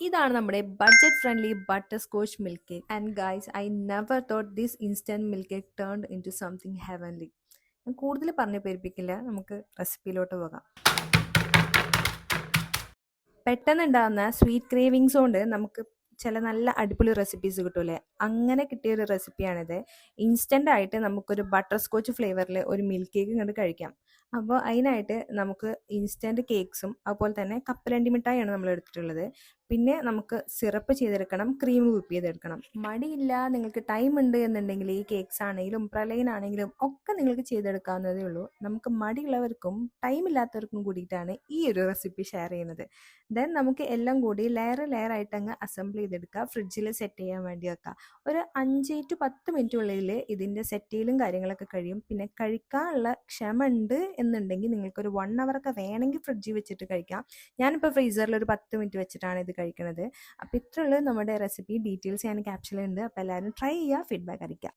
ഇതാണ് നമ്മുടെ budget friendly butterscotch milk cake and guys I never thought this instant milk cake turn into something heavenly ഞാൻ കൂടുതൽ പറഞ്ഞു പേരിപ്പിക്കില്ല. നമുക്ക് റെസിപ്പിയിലോട്ട് പോകാം. പെട്ടെന്നുണ്ടാകുന്ന സ്വീറ്റ് ക്രേവിങ്സ് കൊണ്ട് നമുക്ക് ചില നല്ല അടിപൊളി റെസിപ്പീസ് കിട്ടൂലേ? അങ്ങനെ കിട്ടിയ ഒരു റെസിപ്പിയാണിത് ഇൻസ്റ്റന്റ് ആയിട്ട് നമുക്കൊരു ബട്ടർ സ്കോച്ച് ഫ്ലേവറിൽ ഒരു മിൽക്ക് കേക്ക് ഇങ്ങോട്ട് കഴിക്കാം. അപ്പോൾ അതിനായിട്ട് നമുക്ക് ഇൻസ്റ്റന്റ് കേക്ക്സും അതുപോലെ തന്നെ കപ്പലണ്ടി മിഠായിയാണ് നമ്മൾ എടുത്തിട്ടുള്ളത്. പിന്നെ നമുക്ക് സിറപ്പ് ചെയ്തെടുക്കണം ക്രീം വിപ്പ് ചെയ്തെടുക്കണം. മടിയില്ല നിങ്ങൾക്ക് ടൈം ഉണ്ട് എന്നുണ്ടെങ്കിൽ ഈ കേക്ക്സ് ആണെങ്കിലും പ്രലയൻ ആണെങ്കിലും ഒക്കെ നിങ്ങൾക്ക് ചെയ്തെടുക്കാവുന്നതേ ഉള്ളൂ. നമുക്ക് മടിയുള്ളവർക്കും ടൈം ഇല്ലാത്തവർക്കും കൂടിയിട്ടാണ് ഈ ഒരു റെസിപ്പി ഷെയർ ചെയ്യുന്നത്. ദെൻ നമുക്ക് എല്ലാം കൂടി ലെയർ ലെയർ ആയിട്ട് അങ്ങ് അസംബിൾ ചെയ്തെടുക്കുക. ഫ്രിഡ്ജിൽ സെറ്റ് ചെയ്യാൻ വേണ്ടി വെക്കുക. ഒരു അഞ്ച് ടു പത്ത് മിനിറ്റുള്ളിൽ ഇതിന്റെ സെറ്റിലും കാര്യങ്ങളൊക്കെ കഴിയും. പിന്നെ കഴിക്കാനുള്ള ക്ഷമ ഉണ്ട് എന്നുണ്ടെങ്കിൽ നിങ്ങൾക്കൊരു വൺ അവറൊക്കെ വേണമെങ്കിൽ ഫ്രിഡ്ജിൽ വെച്ചിട്ട് കഴിക്കാം. ഞാനിപ്പോൾ ഫ്രീസറിൽ ഒരു പത്ത് മിനിറ്റ് വെച്ചിട്ടാണ് ഇത് കഴിക്കുന്നത് അപ്പോൾ ഇത്രയുള്ള നമ്മുടെ റെസിപ്പി ഡീറ്റെയിൽസ് ഞാൻ ക്യാപ്ഷനിലുണ്ട് അപ്പോൾ എല്ലാവരും ട്രൈ ചെയ്യുക. ഫീഡ്ബാക്ക് അറിയിക്കുക.